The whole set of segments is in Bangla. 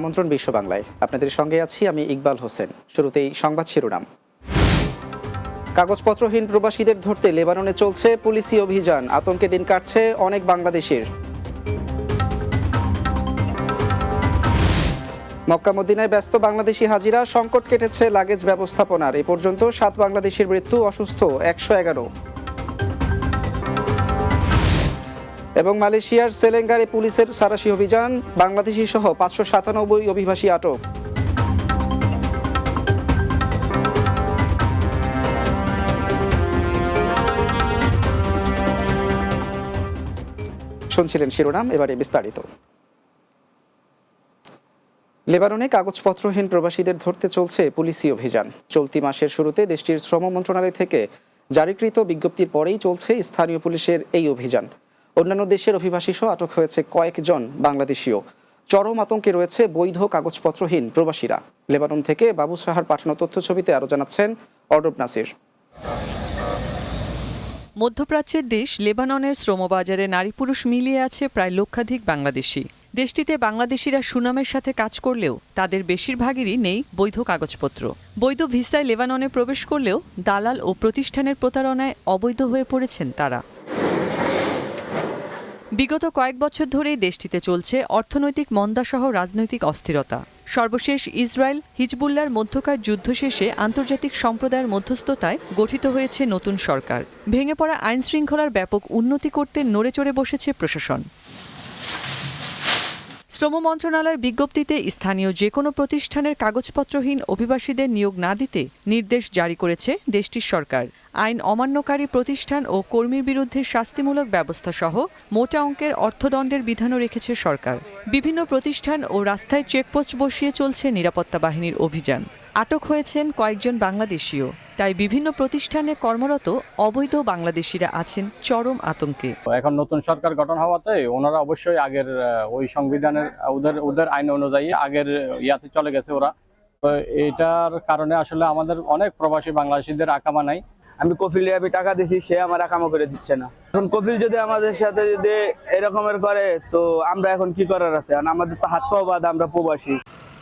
আমন্ত্রণ বিশ্ব বাংলায়। আপনাদের সঙ্গে আছি আমি ইকবাল হোসেন। শুরুতেই সংবাদ শিরোনাম। কাগজপত্রহীন প্রবাসীদের ধরতে লেবাননে চলছে পুলিশি অভিযান। আতঙ্কে দিন কাটছে অনেক বাংলাদেশের। মক্কা মদিনায় ব্যস্ত বাংলাদেশি হাজিরা, সংকট কেটেছে লাগেজ ব্যবস্থাপনার। এ পর্যন্ত সাত বাংলাদেশির মৃত্যু অসুস্থ একশো এগারো। এবং মালয়েশিয়ার সেলেঙ্গারে পুলিশের সারাশি অভিযান, বাংলাদেশি সহ পাঁচশো সাতানব্বই অভিবাসী আটক। শুনছিলেন শিরোনাম, এবারে বিস্তারিত। লেবাননে কাগজপত্রহীন প্রবাসীদের ধরতে চলছে পুলিশি অভিযান। চলতি মাসের শুরুতে দেশটির শ্রম মন্ত্রণালয় থেকে জারিকৃত বিজ্ঞপ্তির পরেই চলছে স্থানীয় পুলিশের এই অভিযান। অন্যান্য দেশের অভিবাসী সহ আটক হয়েছে কয়েকজন বাংলাদেশীয়। চরম আতঙ্কে রয়েছে বৈধ কাগজপত্রহীন প্রবাসীরা। লেবানন থেকে বাবু সাহার পাঠানো তথ্য ছবিতে আরও জানাচ্ছেন অর্ডব নাসির। মধ্যপ্রাচ্যের দেশ লেবাননের শ্রমবাজারে নারী পুরুষ মিলিয়ে আছে প্রায় লক্ষাধিক বাংলাদেশি। দেশটিতে বাংলাদেশিরা সুনামের সাথে কাজ করলেও তাদের বেশিরভাগেরই নেই বৈধ কাগজপত্র। বৈধ ভিসায় লেবাননে প্রবেশ করলেও দালাল ও প্রতিষ্ঠানের প্রতারণায় অবৈধ হয়ে পড়েছেন তারা। বিগত কয়েক বছর ধরেই দেশটিতে চলছে অর্থনৈতিক মন্দাসহ রাজনৈতিক অস্থিরতা। সর্বশেষ ইসরায়েল হিজবুল্লার মধ্যকার যুদ্ধ শেষে আন্তর্জাতিক সম্প্রদায়ের মধ্যস্থতায় গঠিত হয়েছে নতুন সরকার। ভেঙে পড়া আইনশৃঙ্খলার ব্যাপক উন্নতি করতে নড়েচড়ে বসেছে প্রশাসন। শ্রম মন্ত্রণালয়ের বিজ্ঞপ্তিতে স্থানীয় যে কোনো প্রতিষ্ঠানের কাগজপত্রহীন অভিবাসীদের নিয়োগ না দিতে নির্দেশ জারি করেছে দেশটির সরকার। আইন অমান্যকারী প্রতিষ্ঠান ও কর্মীর বিরুদ্ধে শাস্তিমূলক ব্যবস্থা সহ মোটা অঙ্কের অর্থদণ্ডের বিধানও রেখেছে সরকার। বিভিন্ন প্রতিষ্ঠান ও রাস্তায় চেকপোস্ট বসিয়ে চলছে নিরাপত্তা বাহিনীর অভিযান। আটক হয়েছেন কয়েকজন বাংলাদেশীয় তাই বিভিন্ন প্রতিষ্ঠানে কর্মরত অবৈধ বাংলাদেশিরা আছেন চরম আতঙ্কে। তো এখন নতুন সরকার গঠন হওয়াতে ওনারা অবশ্যই আগের ওই সংবিধানের ওদের ওদের আইন অনুযায়ী আগের ইয়াতে চলে গেছে ওরা। তো এটার কারণে আসলে আমাদের অনেক প্রবাসী বাংলাদেশিদের আকামা নাই। আমি কফিল আমি টাকা দিছি সে আমার একামো করে দিচ্ছে না। এখন কফিল যদি আমাদের সাথে যদি এরকমের করে তো আমরা এখন কি করার আছে? আর আমাদের তো হাত পাও বাদ আমরা প্রবাসী।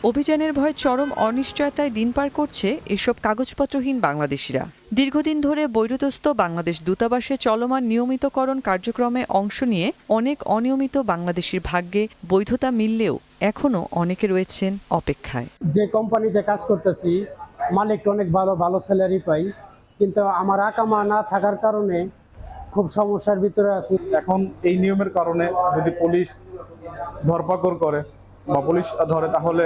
অভিযানের ভয়ে চরম অনিশ্চয়তায় দিন পার করছে এসব কাগজপত্রহীন বাংলাদেশিরা। দীর্ঘদিন ধরে বৈরুতস্থ বাংলাদেশ দূতাবাসে চলমান নিয়মিতকরণ কার্যক্রমে অংশ নিয়ে অনেক অনিয়মিত বাংলাদেশির ভাগ্যে বৈধতা মিললেও এখনও অনেকে রয়েছেন অপেক্ষায়। যে কোম্পানিতে কাজ করতেছি মালিক অনেক ভালো ভালো স্যালারি পাই কিন্তু আমার আকামা না থাকার কারণে খুব সমস্যার ভিতরে আছি। এখন এই নিয়মের কারণে যদি পুলিশ ধরপাকড় করে বা পুলিশ ধরে তাহলে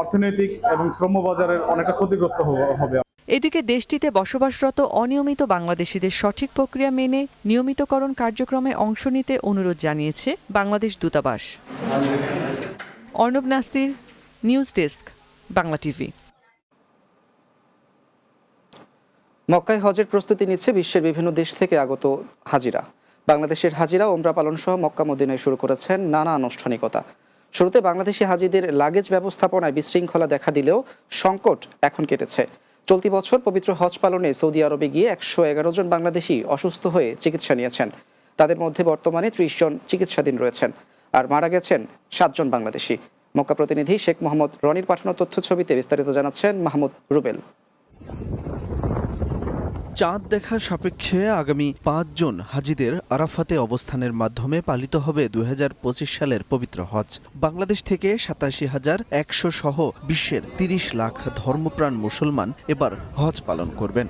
অর্থনৈতিক এবং শ্রম বাজারের অনেকটা ক্ষতিগ্রস্ত হবে এদিকে দেশটিতে বসবাসরত অনিয়মিত বাংলাদেশিদের সঠিক প্রক্রিয়া মেনে নিয়মিতকরণ কার্যক্রমে অংশ নিতে অনুরোধ জানিয়েছে বাংলাদেশ দূতাবাস। Arnab Nasir news desk Bangla TV. মক্কায় হজের প্রস্তুতি নিচ্ছে বিশ্বের বিভিন্ন দেশ থেকে আগত হাজিরা। বাংলাদেশের হাজিরা ওমরা পালন সহ মক্কা মদিনায় শুরু করেছেন নানা আনুষ্ঠানিকতা। শুরুতে বাংলাদেশি হাজিদের লাগেজ ব্যবস্থাপনায় বিশৃঙ্খলা দেখা দিলেও সংকট এখন কেটেছে। চলতি বছর পবিত্র হজ পালনে সৌদি আরবে গিয়ে একশো এগারো জন বাংলাদেশি অসুস্থ হয়ে চিকিৎসা নিয়েছেন। তাদের মধ্যে বর্তমানে ত্রিশ জন চিকিৎসাধীন রয়েছেন আর মারা গেছেন সাতজন বাংলাদেশি। মক্কা প্রতিনিধি শেখ মোহাম্মদ রনির পাঠানো তথ্য ছবিতে বিস্তারিত জানাচ্ছেন মাহমুদ রুবেল। চাঁদ দেখার সাপেক্ষে আগামী পাঁচজন হাজিদের আরাফাতে অবস্থানের মাধ্যমে পালিত হবে দু হাজার পঁচিশ সালের পবিত্র হজ। বাংলাদেশ থেকে সাতাশি হাজার একশো সহ বিশ্বের তিরিশ লাখ ধর্মপ্রাণ মুসলমান এবার হজ পালন করবেন।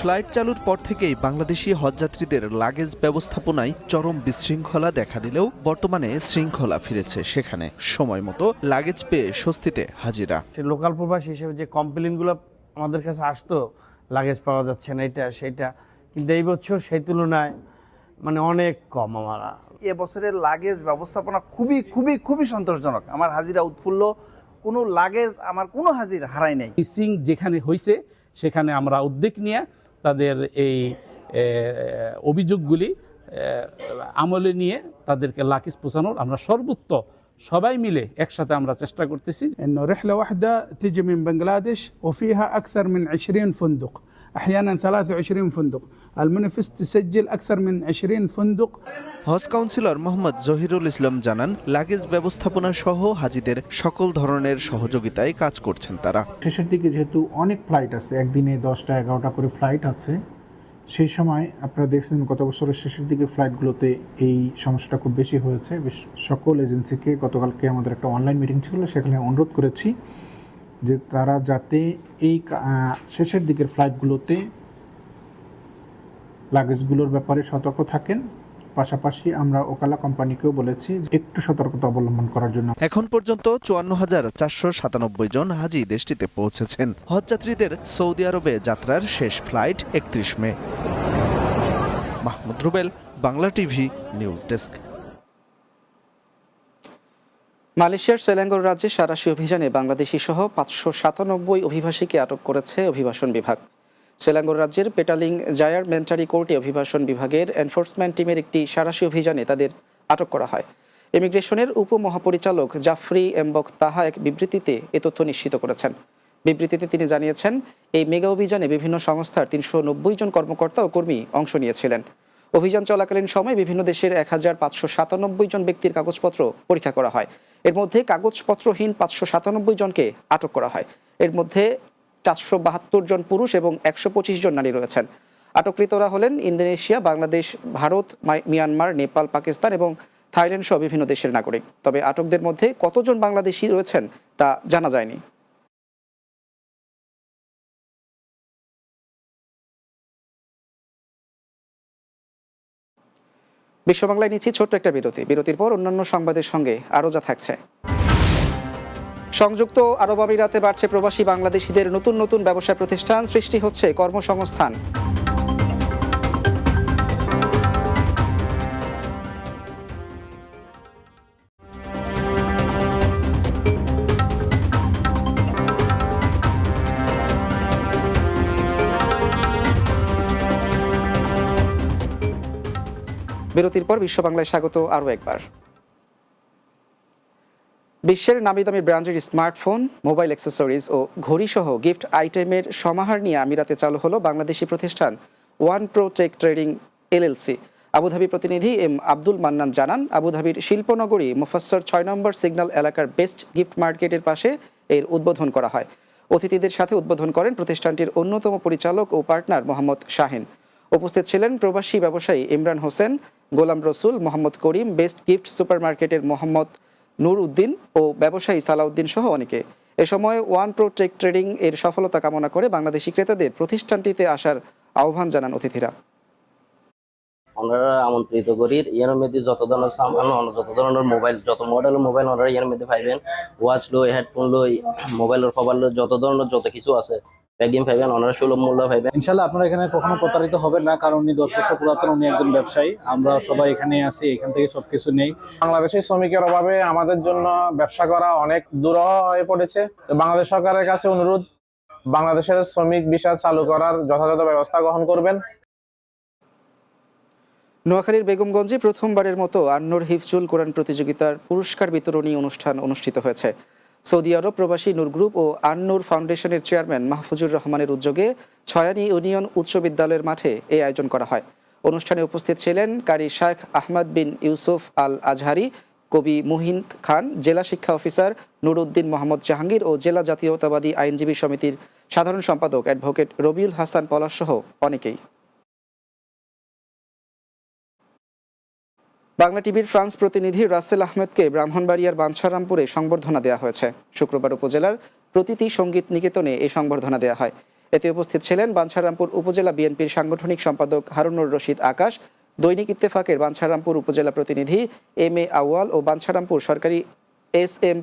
ফ্লাইট চালুর পর থেকেই বাংলাদেশি হজযাত্রীদের লাগেজ ব্যবস্থাপনায় চরম বিশৃঙ্খলা দেখা দিলেও বর্তমানে শৃঙ্খলা ফিরেছে সেখানে। সময় মতো লাগেজ পেয়ে স্বস্তিতে হাজিরা। লোকাল প্রবাসী হিসেবে যে কমপ্লেনগুলো আমাদের কাছে আসতো লাগেজ পাওয়া যাচ্ছে না এটা সেটা কিন্তু এই বছর সেই তুলনায় মানে অনেক কম আমরা। এবছরের লাগেজ ব্যবস্থাপনা খুবই খুবই খুবই সন্তোষজনক। আমার হাজিরা উৎফুল্ল কোনো লাগেজ আমার কোনো হাজির হারাই নাই মিসিং যেখানে হয়েছে সেখানে আমরা উদ্যোগ নিয়ে তাদের এই এ, অভিযোগগুলি এ, আমলে নিয়ে তাদেরকে লাকিস পৌঁছানোর আমরা সর্বোত্ত সবাই মিলে একসাথে আমরা চেষ্টা করতেছি انه رحله واحده تجي من بنغلاديش وفيها اكثر من 20 فندق أحيانا 23 فندق المنافس تسجل أكثر من 20 فندق হজ কাউন্সিলর মোহাম্মদ জহিরুল ইসলাম জানান লাগেজ ব্যবস্থাপনা সহ হাজিদের সকল ধরনের সহযোগিতায় কাজ করছেন তারা শেষের দিকে যেহেতু অনেক ফ্লাইট আছে একদিনে দশটা এগারোটা করে ফ্লাইট আছে সেই সময় আপনারা দেখছেন গত বছরের শেষের দিকে ফ্লাইটগুলোতে এই সমস্যাটা খুব বেশি হয়েছে বেশ সকল এজেন্সিকে গতকালকে আমাদের একটা অনলাইন মিটিং ছিল সেখানে অনুরোধ করেছি যে তারা যাতে এই শেষের দিকের ফ্লাইটগুলোতে লাগেজগুলোর ব্যাপারে সতর্ক থাকেন। পাশাপাশি আমরা ওকালা কোম্পানিকেও বলেছি একটু সতর্কতা অবলম্বন করার জন্য। এখন পর্যন্ত চুয়ান্ন হাজার চারশো সাতানব্বই জন হাজি দেশটিতে পৌঁছেছেন। হজযাত্রীদের সৌদি আরবে যাত্রার শেষ ফ্লাইট একত্রিশ May. Mahmud Rubel, Bangla TV, news desk. মালয়েশিয়ার সেলেঙ্গর রাজ্যে সারাশি অভিযানে বাংলাদেশি সহ পাঁচশো সাতানব্বই অভিবাসীকে আটক করেছে অভিবাসন বিভাগ। সেলাঙ্গর রাজ্যের পেটালিং জায়ার মেন্টারি কোর্টে অভিবাসন বিভাগের এনফোর্সমেন্ট টিমের একটি সারাশি অভিযানে তাদের আটক করা হয়। ইমিগ্রেশনের উপমহাপরিচালক জাফরি এমবক তাহা এক বিবৃতিতে এ তথ্য নিশ্চিত করেছেন। বিবৃতিতে তিনি জানিয়েছেন, এই মেগা অভিযানে বিভিন্ন সংস্থার তিনশো নব্বই জন কর্মকর্তা ও কর্মী অংশ নিয়েছিলেন। অভিযান চলাকালীন সময় বিভিন্ন দেশের এক হাজার পাঁচশো সাতানব্বই জন ব্যক্তির কাগজপত্র পরীক্ষা করা হয়। এর মধ্যে কাগজপত্রহীন পাঁচশো সাতানব্বই জনকে আটক করা হয়। এর মধ্যে চারশো বাহাত্তর জন পুরুষ এবং একশো পঁচিশ জন নারী রয়েছেন। আটককৃতরা হলেন ইন্দোনেশিয়া, বাংলাদেশ, ভারত মিয়ানমার, নেপাল, পাকিস্তান এবং থাইল্যান্ড সহ বিভিন্ন দেশের নাগরিক। তবে আটকদের মধ্যে কতজন বাংলাদেশি রয়েছেন তা জানা যায়নি। বিশ্ব বাংলায় নিচ্ছি ছোট্ট একটা বিরতি। বিরতির পর অন্যান্য সংবাদের সঙ্গে আরও যা থাকছে। সংযুক্ত আরব আমিরাতে বাড়ছে প্রবাসী বাংলাদেশিদের নতুন নতুন ব্যবসা প্রতিষ্ঠান সৃষ্টি হচ্ছে কর্মসংস্থান। বিরতির পর বিশ্ব বাংলায় স্বাগত আরও একবার। বিশ্বের নামি দামি ব্র্যান্ডের স্মার্টফোন, মোবাইল অ্যাক্সেসরিজ ও ঘড়িসহ গিফট আইটেমের সমাহার নিয়ে আমিরাতে চালু হলো বাংলাদেশি প্রতিষ্ঠান one pro tech trading LLC Abu Dhabi প্রতিনিধি এম আব্দুল মান্নান জানান, আবুধাবির শিল্পনগরী মুফাসসর ছয় নম্বর সিগন্যাল এলাকার বেস্ট গিফট মার্কেটের পাশে এর উদ্বোধন করা হয়। অতিথিদের সাথে উদ্বোধন করেন প্রতিষ্ঠানটির অন্যতম পরিচালক ও পার্টনার মোহাম্মদ শাহিন। উপস্থিত ছিলেন প্রবাসী ব্যবসায়ী ইমরান হোসেন, গোলাম রসুল, মোহাম্মদ করিম, বেস্ট গিফট সুপারমার্কেটের মোহাম্মদ নূর উদ্দিন ও ব্যবসায়ী সালাউদ্দিন সহ অনেকে। এ সময় ওয়ান প্রো টেক ট্রেডিং এর সফলতা কামনা করে বাংলাদেশি ক্রেতাদের প্রতিষ্ঠানটিতে আসার আহ্বান জানান অতিথিরা। ওনারা আমন্ত্রিত করি, এর মধ্যে যত ধরনের সামান যত ধরনের মোবাইল, যত মডেলের মোবাইল ওনারা এর মধ্যে পাইবেন। ওয়াচ লো হেডফোন লো মোবাইলের কভার লো যত ধরনের যত কিছু আছে প্যাকিং পাইবেন ওনারা সুলভ মূল্য পাইবেন ইনশাল্লাহ আপনারা এখানে কখনো প্রতারিত হবেন না কারণ উনি দশ বছর পুরাতন উনি একজন ব্যবসায়ী। আমরা সবাই এখানে আছি এখান থেকে সবকিছু নেই। বাংলাদেশের শ্রমিকের অভাবে আমাদের জন্য ব্যবসা করা অনেক দুরহ হয়ে পড়েছে। বাংলাদেশ সরকারের কাছে অনুরোধ বাংলাদেশের শ্রমিক ভিসা চালু করার যথাযথ ব্যবস্থা গ্রহণ করবেন। নোয়াখালীর বেগমগঞ্জে প্রথমবারের মতো আন্নুর হিফজুল কোরআন প্রতিযোগিতার পুরস্কার বিতরণী অনুষ্ঠান অনুষ্ঠিত হয়েছে। সৌদি আরব প্রবাসী নূর গ্রুপ ও আন্নুর ফাউন্ডেশনের চেয়ারম্যান মাহফুজুর রহমানের উদ্যোগে ছয়ানি ইউনিয়ন উচ্চ বিদ্যালয়ের মাঠে এই আয়োজন করা হয়। অনুষ্ঠানে উপস্থিত ছিলেন কারি শাইখ আহমদ বিন ইউসুফ আল আজহারি কবি মুহিন খান, জেলা শিক্ষা অফিসার নুরউদ্দিন মোহাম্মদ জাহাঙ্গীর ও জেলা জাতীয়তাবাদী আইনজীবী সমিতির সাধারণ সম্পাদক অ্যাডভোকেট রবিউল হাসান পলাশ সহ অনেকেই। বাংলা টিভির ফ্রান্স প্রতিনিধি রাসেল আহমেদকে ব্রাহ্মণবাড়িয়ার বাঞ্ছারামপুরে সংবর্ধনা দেওয়া হয়েছে। শুক্রবার উপজেলার প্রতিটি সংগীত নিকেতনে এই সংবর্ধনা দেওয়া হয়। এতে উপস্থিত ছিলেন বাঞ্ছারামপুর উপজেলা বিএনপির সাংগঠনিক সম্পাদক হারুনুর রশিদ আকাশ, দৈনিক ইত্তেফাকের বাঞ্ছারামপুর উপজেলা প্রতিনিধি এম এ আউয়াল ও বাঞ্ছারামপুর সরকারি এস এম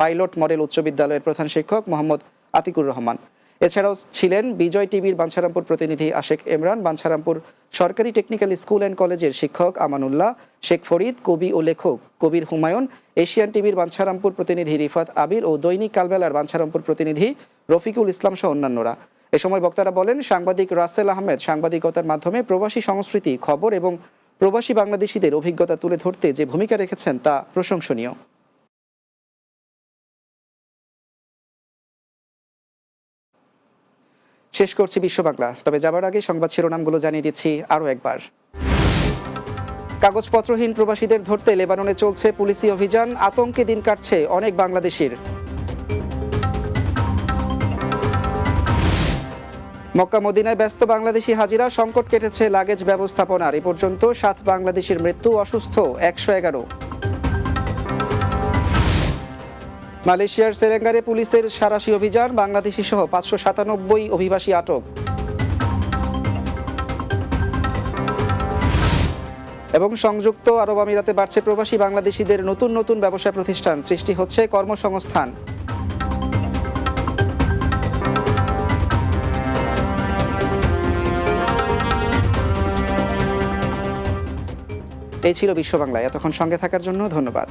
পাইলট মডেল উচ্চ বিদ্যালয়ের প্রধান শিক্ষক মোহাম্মদ আতিকুর রহমান। এছাড়াও ছিলেন বিজয় টিভির বাঞ্ছারামপুর প্রতিনিধি আশেক ইমরান, বাঞ্ছারামপুর সরকারি টেকনিক্যাল স্কুল অ্যান্ড কলেজের শিক্ষক আমানুল্লাহ, শেখ ফরিদ, কবি ও লেখক কবির হুমায়ুন, এশিয়ান টিভির বাঞ্ছারামপুর প্রতিনিধি রিফাত আবির ও দৈনিক কালবেলার বাঞ্ছারামপুর প্রতিনিধি রফিকুল ইসলাম সহ অন্যান্যরা। এ সময় বক্তারা বলেন, সাংবাদিক রাসেল আহমেদ সাংবাদিকতার মাধ্যমে প্রবাসী সংস্কৃতি, খবর এবং প্রবাসী বাংলাদেশিদের অভিজ্ঞতা তুলে ধরতে যে ভূমিকা রেখেছেন তা প্রশংসনীয়। শেষ করছি বিশ্ব বাংলা। তবে যাবার আগে সংবাদ শিরোনামগুলো জানিয়ে দিচ্ছি আরও একবার। কাগজপত্রহীন প্রবাসীদের ধরতে লেবাননে চলছে পুলিশি অভিযান, আতঙ্কে দিন কাটছে অনেক বাংলাদেশির। মক্কা মদিনায় ব্যস্ত বাংলাদেশি হাজিরা, সংকট কেটেছে লাগেজ ব্যবস্থাপনার। এ পর্যন্ত সাত বাংলাদেশের মৃত্যু, অসুস্থ একশো এগারো। মালয়েশিয়ার সেরেঙ্গারে পুলিশের সারাশি অভিযান, বাংলাদেশি সহ পাঁচশো সাতানব্বই অভিবাসী আটক। এবং সংযুক্ত আরব আমিরাতে বাড়ছে প্রবাসী বাংলাদেশিদের নতুন নতুন ব্যবসা প্রতিষ্ঠান, সৃষ্টি হচ্ছে কর্মসংস্থান। এই ছিল বিশ্ব বাংলায় এতক্ষণ সঙ্গে থাকার জন্য ধন্যবাদ।